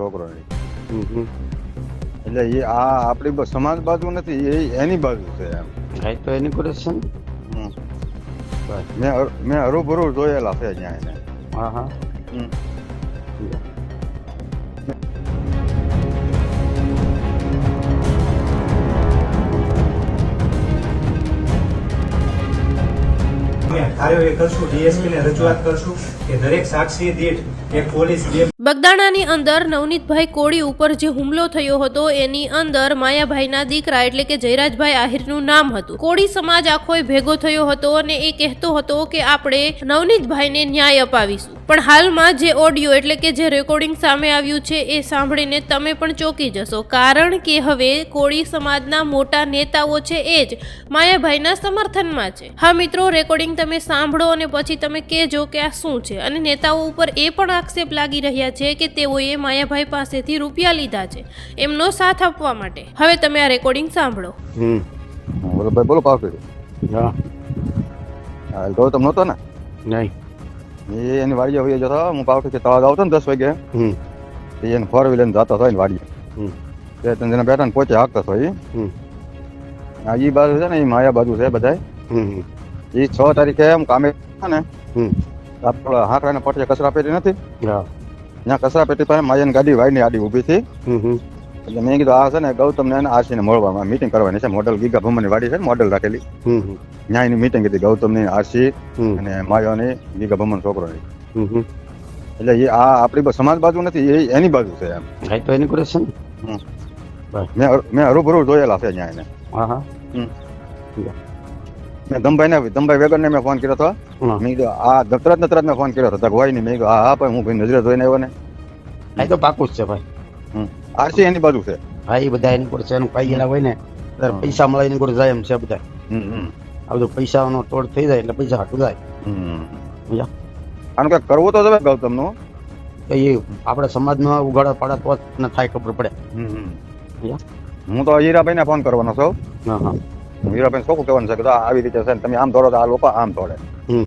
છોકરો છે. હમ હમ. એટલે એ આ આપણી સમાજ બાજુ નથી એ એની બાજુ છે એમ હા, તો એની કરે છે ને હમ. બસ. મેં મેં હરૂભરૂ જોયેલા છે ત્યાં એને હા હા કાર્યો એ કરશું ડીએસપી ને રજૂઆત કરશું કે દરેક સાક્ષી દીઠ એક પોલીસ બે બગદાણાની અંદર નવનીતભાઈ કોળી ઉપર જે હુમલો થયો હતો, એની અંદર માયાભાઈના દીકરા એટલે કે જયરાજભાઈ આહિરનું નામ હતું. કોળી સમાજ આખો ભેગો થયો હતો અને એ કહેતો હતો કે આપણે નવનીતભાઈને ન્યાય અપાવીશું. પણ હાલમાં જે ઓડિયો એટલે કે જે રેકોર્ડિંગ સામે આવ્યું છે, એ સાંભળીને તમે પણ ચોંકી જશો. કારણ કે હવે કોળી સમાજના મોટા નેતાઓ છે એ જ માયાભાઈના સમર્થનમાં છે. હા મિત્રો, રેકોર્ડિંગ તમે સાંભળો અને પછી તમે કહેજો કે આ શું છે? અને નેતાઓ ઉપર એ પણ આક્ષેપ લાગી રહ્યા છે કે તેઓએ માયાભાઈ પાસેથી રૂપિયા લીધા છે એમનો સાથ આપવા માટે. હવે તમે આ રેકોર્ડિંગ સાંભળો. હમ. બોલો ભાઈ બોલો પાવર હા. હા ગૌતમ નહોતો ને? નહીં. એ એની વાડીએ હોય જતો. હું પાવઠી કે તળાવ આવતો ને દસ વાગે. હમ. એને ફોર વ્હીલર જતો હતો એની વાડીએ. હમ. બે ત્રણ જણા બેઠા ને પોચે હાકતો હતો એ હમ. આ ઈ બાજુ છે ને એ માયા બાજુ છે બધાય. હમ એ છ તારીખે એમ કામે ને હમ. આપણા હાંકડાને પડશે કચરા પેટી નથી. હા. ત્યાં કચરા પેટી પાસે માયાની ગાડી વાડીની આડી ઊભી હતી. એટલે મેં કીધું આ છે ને ગૌતમને અને આરસીને મળવામાં મીટિંગ કરવાની છે. મોડલ ગીગા ભૂમની વાડી છે મોડલ રાખેલી. હમ ન્યાયની મીટિંગ હતી ગૌતમની આરસી હમ. અને માયોની ગીગા ભમન છોકરોની. એટલે એ આ આપણી સમાજ બાજુ નથી એ એની બાજુ છે એમ. તો એની કરે છે ને. મેં મેં હરુભરું જોયેલા છે ત્યાં એને. હા હા. મેં ધમભાઈને ધમભાઈ વેગરને મેં ફોન કર્યો હતો. મેં કીધું આ તરત ને તરત મેં ફોન કર્યો હતો. હોય નહીં મેં કીધું હા હા ભાઈ હું ભાઈ નજરે જોઈને આવ્યો ને. એ તો પાકું જ છે ભાઈ. આરસી એની બાજુ છે. ભાઈ બધા એની પર છે. એનું પાઈ ગયેલા હોય ને પૈસા મળે એની પર જાય એમ છે બધા. આ બધું પૈસાનો તોડ થઈ જાય એટલે પૈસા હાટું જાય? આનું કઈ કરવું તો જવે ગૌતમનું. તો એ આપણે સમાજમાં ઉગાડા પાડા તો જ થાય ખબર પડે? હું તો હીરાભાઈને ફોન કરવાનો છું. હા હા. હીરાભાઈ શું કહેવાનું છે કે આવી રીતે છે ને તમે આમ દોડો તો આ લોકો આમ દોડે